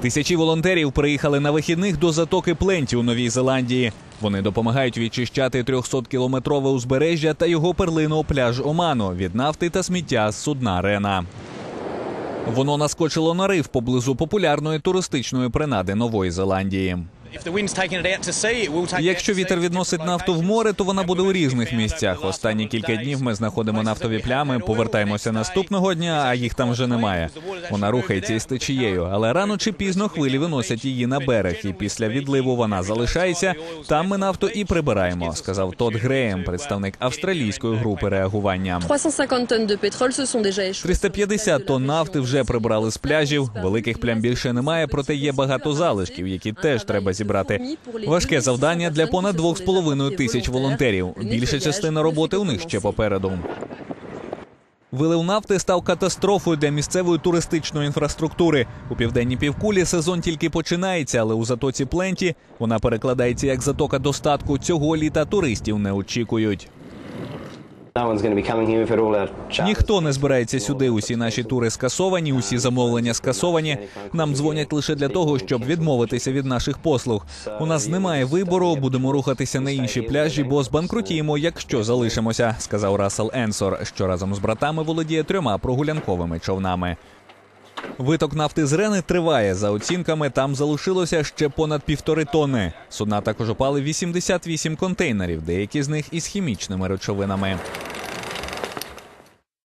Тисячі волонтерів приїхали на вихідних до затоки Пленті у Новій Зеландії. Вони допомагають відчищати 300-кілометрове узбережжя та його перлину пляж Оману від нафти та сміття з судна Рена. Воно наскочило на риф поблизу популярної туристичної принади Нової Зеландії. Якщо вітер відносить нафту в море, то вона буде у різних місцях. Останні кілька днів ми знаходимо нафтові плями, повертаємося наступного дня, а їх там вже немає. Вона рухається із течією, але рано чи пізно хвилі виносять її на берег, і після відливу вона залишається. Там ми нафту і прибираємо, сказав Тодд Греєм, представник австралійської групи реагування. 350 tonnes de pétrole se sont déjà échouées. 350 тонн нафти вже прибрали з пляжів. Великих плям більше немає, проте є багато залишків, які теж треба зібрати. Важке завдання для понад 2,5 тисяч волонтерів. Більша частина роботи у них ще попереду. Вилив нафти став катастрофою для місцевої туристичної інфраструктури. У південній півкулі сезон тільки починається, але у затоці Пленті вона перекладається як затока достатку. Цього літа туристів не очікують. Ніхто не збирається сюди. Усі наші тури скасовані, усі замовлення скасовані. Нам дзвонять лише для того, щоб відмовитися від наших послуг. У нас немає вибору. Будемо рухатися на інші пляжі, бо збанкрутіємо, якщо залишимося, сказав Рассел Енсор, що разом з братами володіє трьома прогулянковими човнами. Виток нафти з Рени триває. За оцінками, там залишилося ще понад півтори тонни. Судна також опали 88 контейнерів, деякі з них із хімічними речовинами.